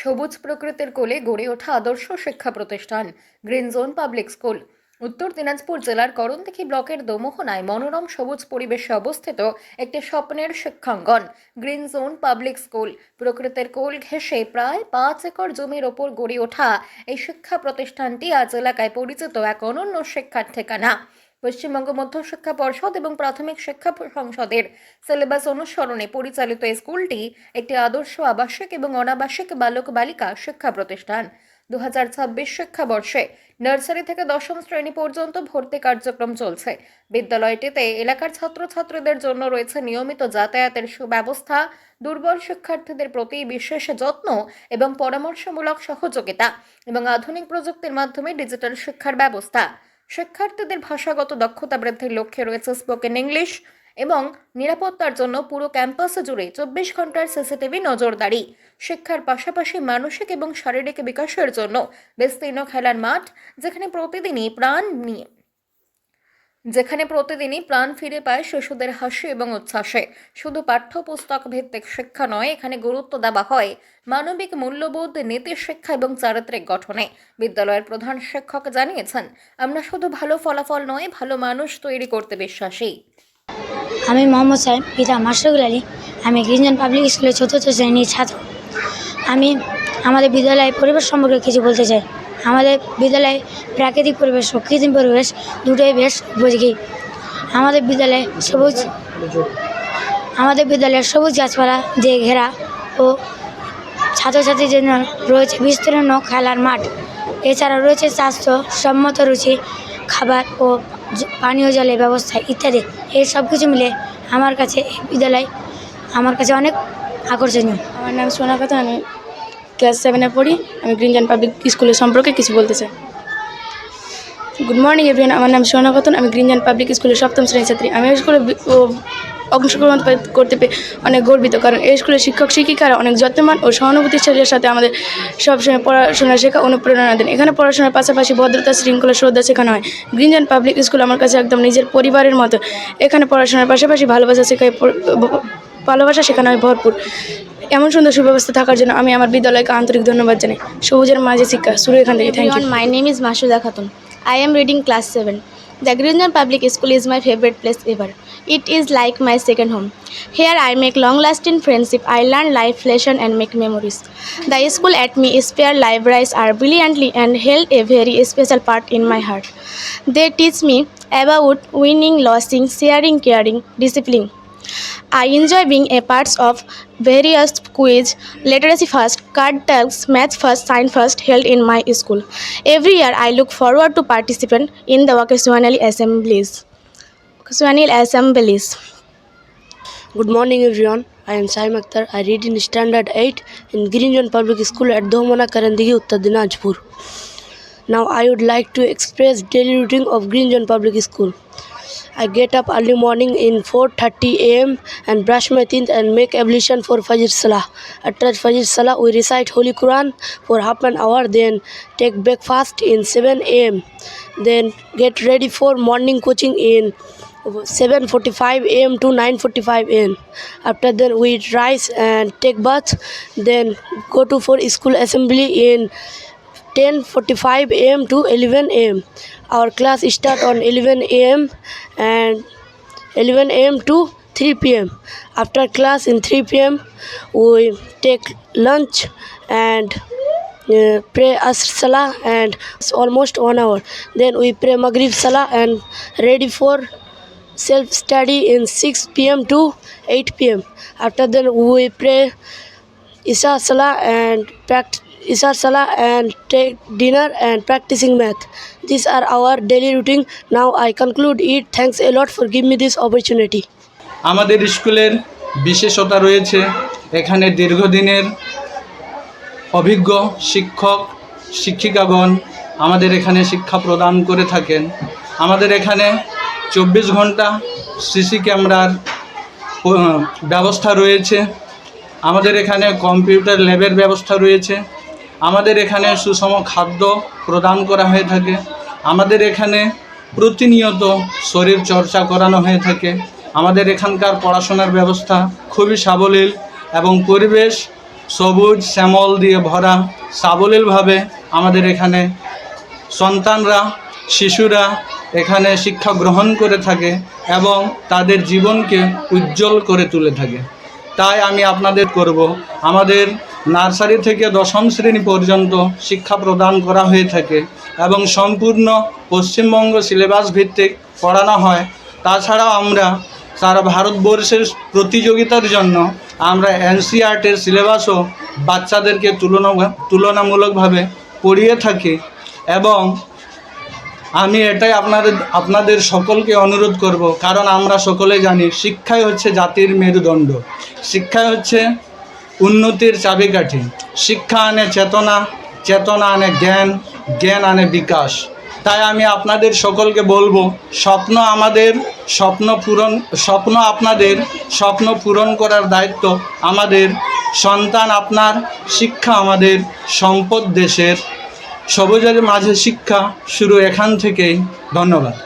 সবুজ প্রকৃতির কোলে গড়ে ওঠা আদর্শ শিক্ষা প্রতিষ্ঠান গ্রিন জোন পাবলিক স্কুল। উত্তর দিনাজপুর জেলার করণদিঘি ব্লকের দোমোহনায় মনোরম সবুজ পরিবেশে অবস্থিত একটি স্বপ্নের শিক্ষাঙ্গন, গ্রিন জোন পাবলিক স্কুল। প্রকৃতির কোল ঘেঁষে প্রায় পাঁচ একর জমির ওপর গড়ে ওঠা এই শিক্ষা প্রতিষ্ঠানটি আজ এলাকায় পরিচিত এক অনন্য শিক্ষার ঠিকানা। পশ্চিমবঙ্গ মধ্য শিক্ষা পর্ষদ এবং প্রাথমিক শিক্ষা সংসদের সিলেবাস অনুসরণে পরিচালিত স্কুলটি একটি আদর্শ আবাসিক এবং অনাবাসিক বালক বালিকা শিক্ষা প্রতিষ্ঠান। দু হাজার ছাব্বিশ শিক্ষাবর্ষে নার্সারি থেকে দশম শ্রেণি পর্যন্ত ভর্তি কার্যক্রম চলছে। বিদ্যালয়টিতে এলাকার ছাত্রছাত্রীদের জন্য রয়েছে নিয়মিত যাতায়াতের সুব্যবস্থা, দুর্বল শিক্ষার্থীদের প্রতি বিশেষ যত্ন এবং পরামর্শমূলক সহযোগিতা এবং আধুনিক প্রযুক্তির মাধ্যমে ডিজিটাল শিক্ষার ব্যবস্থা। শিক্ষার্থীদের ভাষাগত দক্ষতা বৃদ্ধির লক্ষ্যে রয়েছে স্পোকেন ইংলিশ এবং নিরাপত্তার জন্য পুরো ক্যাম্পাস জুড়ে চব্বিশ ঘণ্টার সিসিটিভি নজরদারি। শিক্ষার পাশাপাশি মানসিক এবং শারীরিক বিকাশের জন্য বিস্তীর্ণ খেলার মাঠ, যেখানে প্রতিদিনই প্রাণ নিয়ে যেখানে প্রতিদিনই প্রাণ ফিরে পায় শিশুদের হাসি এবং উচ্ছ্বাসে। শুধু পাঠ্যপুস্তক ভিত্তিক শিক্ষা নয়, এখানে গুরুত্ব দেওয়া হয় মানবিক মূল্যবোধ, নীতি শিক্ষা এবং চারিত্রিক গঠনে। বিদ্যালয়ের প্রধান শিক্ষক জানিয়েছেন, আমরা শুধু ভালো ফলাফল নয়, ভালো মানুষ তৈরি করতে বিশ্বাসী। আমি মোহাম্মদ সাহেব, পিতা মাসরুল আলী। আমি গ্রিনজন পাবলিক স্কুলের চতুর্থ শ্রেণির ছাত্র। আমি আমাদের বিদ্যালয়ের পরিবেশ সম্পর্কে কিছু বলতে চাই। আমাদের বিদ্যালয়ে প্রাকৃতিক পরিবেশ ও কৃত্রিম পরিবেশ দুটোই বেশ উপযোগী। আমাদের বিদ্যালয়ে সবুজ, আমাদের বিদ্যালয়ে সবুজ গাছপালা দিয়ে ঘেরা ও ছাত্রছাত্রীদের জন্য রয়েছে বিস্তীর্ণ খেলার মাঠ। এছাড়া রয়েছে স্বাস্থ্য সম্মত রুচি, খাবার ও পানীয় জলের ব্যবস্থা ইত্যাদি। এই সব কিছু মিলে আমার কাছে এই বিদ্যালয় আমার কাছে অনেক আকর্ষণীয়। আমার নাম সোনা কথা আমি ক্লাস সেভেনে পড়ি, আমি গ্রিনজান পাবলিক স্কুলের সম্পর্কে কিছু বলতে চাই। গুড মর্নিং এভরিওয়ান আমার নাম সোনা কথন আমি গ্রিনজান পাবলিক স্কুলের সপ্তম শ্রেণির ছাত্রী। আমি স্কুলে অংশগ্রহণ করতে পেরে অনেক গর্বিত, কারণ এই স্কুলের শিক্ষক, শিক্ষিকারা অনেক যত্নমান ও সহানুভূতিশালীর সাথে আমাদের সবসময় পড়াশোনা শেখা, অনুপ্রেরণা দেন। এখানে পড়াশোনার পাশাপাশি ভদ্রতা, শৃঙ্খলা, শ্রদ্ধা শেখানো হয়। গ্রিনজান পাবলিক স্কুল আমার কাছে একদম নিজের পরিবারের মতো। এখানে পড়াশোনার পাশাপাশি ভালোবাসা শেখায় ভালোবাসা শেখানো হয় ভরপুর। এমন সুন্দর সুব্যবস্থা থাকার জন্য আমি আমার বিদ্যালয়কে আন্তরিক ধন্যবাদ জানাই। সবুজের মাঝে শিক্ষা, শুরু এখান থেকে thank you my name is Masuda Khatun I am reading class seven the green zone public school is my favourite place ever it is like my second home here I make long lasting friendship I learn life lesson and make memories the school atmosphere libraries are brilliantly and held a very special part in my heart they teach me about winning losing sharing caring discipline I enjoy being a part of various quiz, literacy first, card talks, math first, science first held in my school. Every year I look forward to participate in the occasional assemblies. Occasional assemblies. Good morning, everyone. I am Saim Akhtar. I read in Standard 8 in Greenjon Public School at Dohmana, Karandigi, Uttar Dinajpur. Now, I would like to express daily routine of Greenjon Public School. I get up early morning in 4:30 a.m. and brush my teeth and make ablution for Fajr Salah. After Fajr Salah, we recite Holy Quran for half an hour. Then take breakfast in 7 a.m. Then get ready for morning coaching in 7:45 a.m. to 9:45 a.m. After that, we rise and take bath. Then go to for school assembly in 10:45 a.m. to 11 a.m. Our class start on 11 a.m. and 11 a.m. to 3 p.m. After class in 3 p.m. we take lunch and uh, pray Asr Salah and it's almost one hour. Then we pray Maghrib Salah and ready for self study in 6 pm to 8 pm. After then we pray Isha Salah and practice Isha Salah and take dinner and practicing math. These are our daily routine. Now I conclude it. Thanks a lot for giving me this opportunity. আমাদের স্কুলের বিশেষতা রয়েছে এখানে দীর্ঘদিনের অভিজ্ঞ শিক্ষক শিক্ষিকাগণ আমাদের এখানে শিক্ষা প্রদান করে থাকেন আমাদের এখানে চব্বিশ ঘণ্টা সিসি ক্যামেরার ব্যবস্থা রয়েছে আমাদের এখানে কম্পিউটার ল্যাবের ব্যবস্থা রয়েছে আমাদের এখানে সুষম খাদ্য প্রদান করা হয়ে থাকে। আমাদের এখানে প্রতিনিয়ত শরীর চর্চা করানো হয়ে থাকে। আমাদের এখানকার পড়াশোনার ব্যবস্থা খুবই সাবলীল এবং পরিবেশ সবুজ শ্যামল দিয়ে ভরা সাবলীলভাবে আমাদের এখানে সন্তানরা, শিশুরা এখানে শিক্ষা গ্রহণ করে থাকে এবং তাদের জীবনকে উজ্জ্বল করে তুলে থাকে। তাই আমি আপনাদের করব। আমাদের নার্সারি থেকে দশম শ্রেণি পর্যন্ত শিক্ষা প্রদান করা হয়ে থাকে এবং সম্পূর্ণ পশ্চিমবঙ্গ সিলেবাস ভিত্তিক পড়ানো হয়। তাছাড়াও আমরা সারা ভারতবর্ষের প্রতিযোগিতার জন্য আমরা এনসিআরটির সিলেবাসও বাচ্চাদেরকে তুলনা তুলনামূলকভাবে পড়িয়ে থাকি এবং আমি এটাই আপনাদের আপনাদের সকলকে অনুরোধ করব, কারণ আমরা সকলে জানি শিক্ষাই হচ্ছে জাতির মেরুদণ্ড। শিক্ষাই হচ্ছে উন্নতির চাবিকাঠি। শিক্ষা আনে চেতনা চেতনা আনে জ্ঞান জ্ঞান আনে বিকাশ। তাই আমি আপনাদের সকলকে বলব, স্বপ্ন আমাদের, স্বপ্ন পূরণ, স্বপ্ন আপনাদের, স্বপ্ন পূরণ করার দায়িত্ব আমাদের। সন্তান আপনার, শিক্ষা আমাদের, সম্পদ দেশের। সবুজের মাঝে শিক্ষা শুরু এখান থেকেই। ধন্যবাদ।